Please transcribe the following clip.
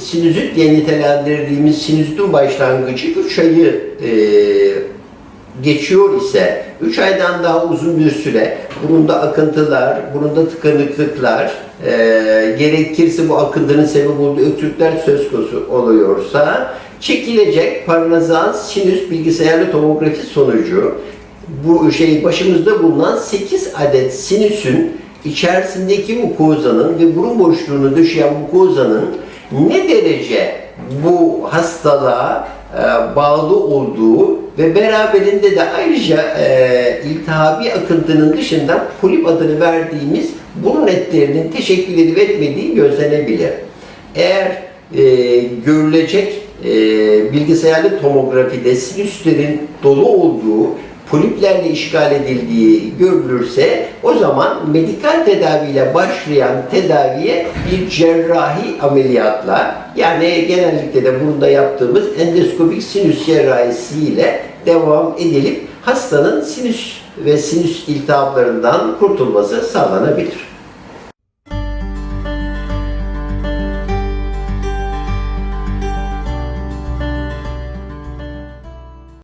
sinüzit diye nitelendirdiğimiz sinüzitin başlangıcı 3 ayı e, geçiyor ise 3 aydan daha uzun bir süre burunda akıntılar, burunda tıkanıklıklar, e, gerekirse bu akıntının sebep olduğu öksürükler söz konusu oluyorsa çekilecek paranazal sinüs bilgisayarlı tomografi sonucu bu şey başımızda bulunan 8 adet sinüsün içerisindeki mukozanın ve burun boşluğunu döşeyen mukozanın ne derece bu hastalığa e, bağlı olduğu ve beraberinde de ayrıca e, iltihabi akıntının dışında polip adını verdiğimiz burun etlerinin teşekkül edip etmediği gözlenebilir. Eğer e, görülecek e, bilgisayarlı tomografide sinüslerin dolu olduğu poliplerle işgal edildiği görülürse o zaman medikal tedaviyle başlayan tedaviye bir cerrahi ameliyatla yani genellikle de burada yaptığımız endoskopik sinüs cerrahisiyle devam edilip hastanın sinüs ve sinüs iltihaplarından kurtulması sağlanabilir.